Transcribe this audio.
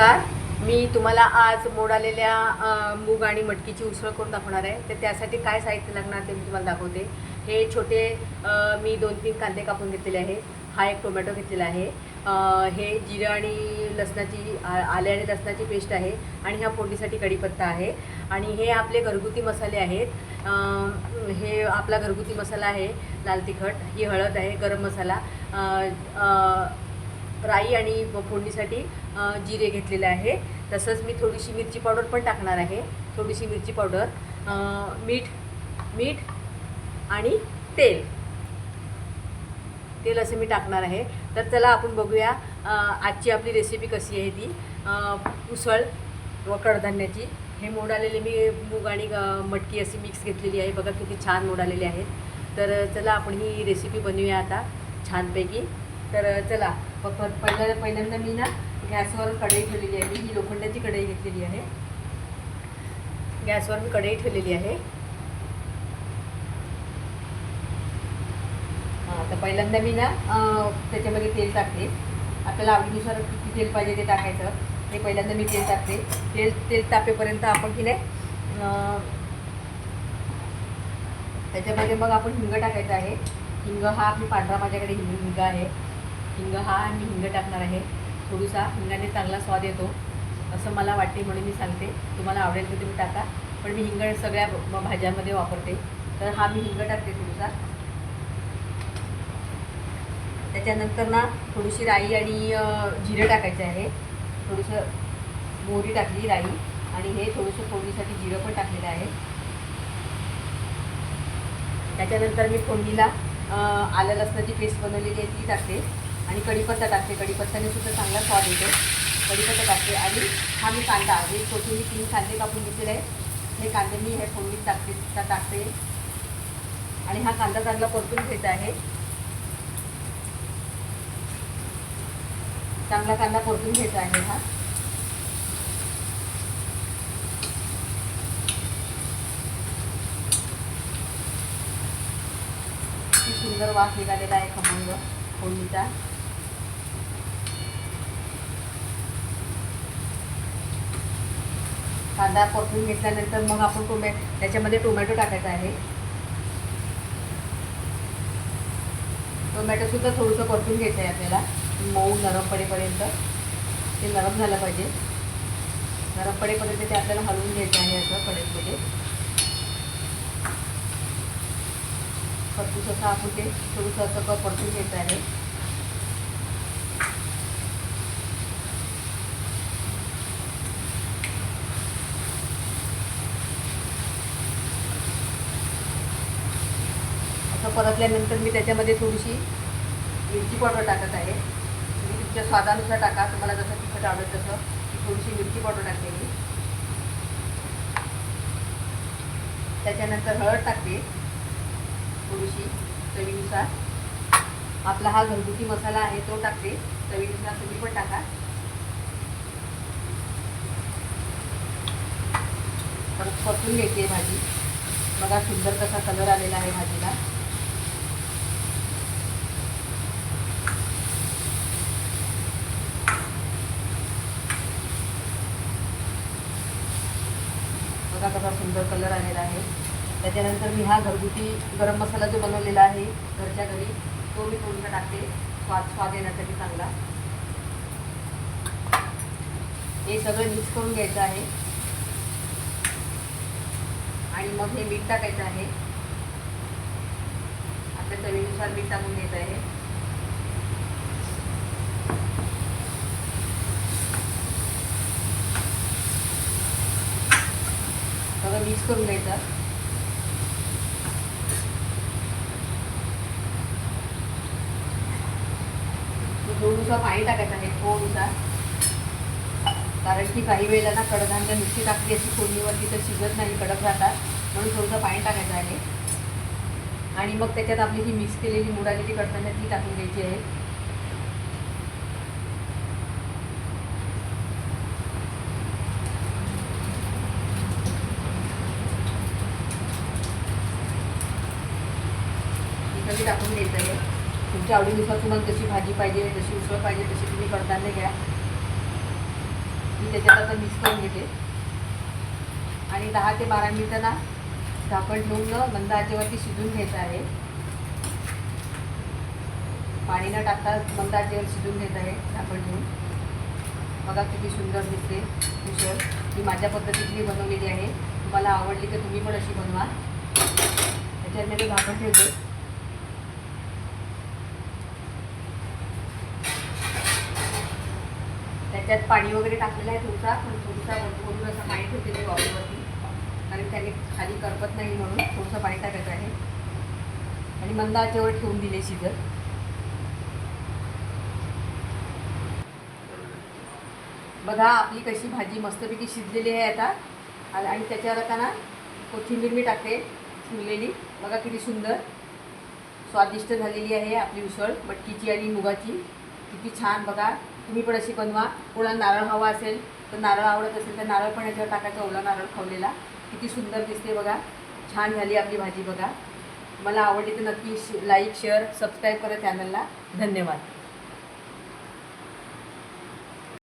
नमस्कार. मी तुम्हाला आज मोड आलेल्या मूग आणि मटकीची उसळ करून दाखवणार आहे. तर त्यासाठी काय साहित्य लागणार ते मी तुम्हाला दाखवते. हे छोटे मी दोन तीन कांदे कापून घेतलेले आहे. हा एक टोमॅटो घेतलेला आहे. हे जिरं आणि लसणाची आ- आले आणि लसणाची पेस्ट आहे आणि ह्या फोडणीसाठी कढीपत्ता आहे. आणि हे आपले घरगुती मसाले आहेत. हे आपला घरगुती मसाला आहे लाल तिखट. ही हळद आहे गरम मसाला. राई आणि फोडणीसाठी जिरे घेतलेले आहे. तसंच मी थोडीशी मिरची पावडर पण टाकणार आहे. थोडीशी मिरची पावडर मीठ मीठ आणि तेल. तेल असं मी टाकणार आहे. तर चला आपण बघूया आजची आपली रेसिपी कशी आहे ती. उसळ व कडधान्याची. हे मोडालेले मी मूग आणि मटकी अशी मिक्स घेतलेली आहे. बघा किती छान मोडालेले आहेत. तर चला आपण ही रेसिपी बनवूया आता छानपैकी. तर चला प- पहिल्यांदा मी ना गॅसवर कढई ठेवलेली आहे ही लोखंडाची कढई घेतलेली आहे. गॅसवर मी कढई ठेवलेली आहे. आता तर पहिल्यांदा मी ना त्याच्यामध्ये तेल टाकते. आपल्याला आवडीनुसार किती तेल पाहिजे ते टाकायचं. ते पहिल्यांदा मी तेल टाकते. तेल तेल तापेपर्यंत आपण की नाही त्याच्यामध्ये मग आपण हिंग टाकायचं आहे. हिंग हा आपली पांढरा माझ्याकडे हिंग हिंग आहे. हिंग हा मी हिंग टाकणार आहे. थोडीसा हिंगाने चांगला स्वाद येतो असं मला वाटते म्हणून मी सांगते. तुम्हाला आवडेल तर तुम्ही टाका. पण मी हिंग सगळ्या भाज्यांमध्ये वापरते. तर हा मी हिंग टाकते थोडीसा. त्याच्यानंतर ना थोडीशी राई आणि जिरं टाकायचं आहे. थोडंसं मोहरी टाकली राई आणि हे थोडंसं फोडणीसाठी जिरं पण टाकलेलं आहे. त्याच्यानंतर मी फोडणीला आलं लसणाची पेस्ट बनवलेली आहे ती टाकते. आणि कढीपत्ता टाकते. कढीपत्त्याने सुद्धा चांगला स्वाद येतो. कढीपत्ता टाकते. आणि हा मी कांदा हे छोटे मी तीन कांदे कापून घेतलेले आहेत. हे कांदे मी हे फोडणीत टाकते टाकते. आणि हा कांदा चांगला परतून घ्यायचा आहे. चांगला कांदा परतून घ्यायचा आहे हा. सुंदर वास निघालेला आहे खमंग फोडणीचा. कांदा परतून घेतल्यानंतर मग आपण टोमॅ त्याच्यामध्ये टोमॅटो टाकायचा आहे. टोमॅटोसुद्धा थोडंसं परतून घ्यायचं आहे आपल्याला. मऊ नरम पडेपर्यंत. ते नरम झालं पाहिजे. नरम पडेपर्यंत ते आपल्याला हलवून घ्यायचं आहे असं कडेमध्ये खरपूस असं आपण ते थोडंसं असं क- परतून घ्यायचं आहे. असं परतल्यानंतर मी त्याच्यामध्ये थोडीशी मिरची पावडर टाकत आहे. तुम्ही तुमच्या स्वादानुसार टाका. तुम्हाला जसं तिखट आवडेल तसं थोडीशी मिरची पावडर टाकते मी त्याच्यानंतर हळद टाकते. थोडीशी चवीनुसार. आपला हा घरगुती मसाला आहे तो टाकते. चवीनुसार तुम्ही पण टाका. परत परतून घ्यायची आहे भाजी. बघा सुंदर कसा कलर आलेला आहे भाजीला. कसा कसा सुंदर कलर आलेला आहे. त्याच्यानंतर मी हा घरगुती गरम मसाला जो बनवलेला आहे घरच्या घरी तो मी थोडासा टाकते. स्वाद स्वाद येण्यासाठी चांगला. हे सगळं मिक्स करून घ्यायचं आहे. आणि मग हे मीठ टाकायचं आहे. आपल्या चवीनुसार मीठ टाकून घ्यायचं आहे. सगळं मिक्स करून घ्यायचं. थोडंसं पाणी टाकायचं आहे थोडंसं. कारण की काही वेळेला ना कडधान्य नुसती टाकली अशी फोडणीवरती तर शिजत नाही कडक राहतात. म्हणून थोडंसं पाणी टाकायचं आहे. आणि मग त्याच्यात आपली ही मिक्स केलेली मूड आलेली कडधान्य ती टाकून द्यायची आहे. ही टाकून द्यायचं आहे. तुमच्या आवडीनुसार तुम्हाला जशी भाजी पाहिजे जशी उसळ पाहिजे तशी तुम्ही कडधान्य घ्या. मी त्याच्यात आता मिक्स करून घेते. आणि दहा ते बारा मिनिटांना ना झाकण ठेवून मंद आचेवरती शिजून घ्यायचं आहे. पाणी न टाकता मंद आचेवर शिजून घ्यायचं आहे झाकण ठेवून. बघा किती सुंदर दिसते उसळ. ही माझ्या पद्धतीने बनवलेली आहे. तुम्हाला आवडली तर तुम्ही पण अशी बनवा. त्याच्यात मी ते झाकण ठेवते. त्यात पाणी वगैरे टाकलेलं आहे थोडसा पण थोडसा भरपूर असं पाणी होते ते वावरवरती कारण त्याने खाली करपत नाही म्हणून थोडंसं पाणी टाकायचं आहे. आणि मंदाच्यावर ठेवून दिले शिजत. बघा आपली कशी भाजी मस्तपैकी शिजलेली आहे आता. आणि आणि त्याच्यावर आता ना कोथिंबीर मी टाकते फुललेली बघा किती सुंदर. स्वादिष्ट झालेली आहे आपली उसळ मटकीची आणि मुगाची. किती छान बघा. तुम्ही पण अशी बनवा. कोणाला नारळ हवा असेल तर नारळ आवडत असेल तर नारळ पण याच्यावर टाकायचा ओला नारळ खावलेला. किती सुंदर दिसते बघा. छान झाली आपली भाजी बघा. मला आवडली तर नक्की लाईक शेअर सबस्क्राईब करा चॅनलला धन्यवाद.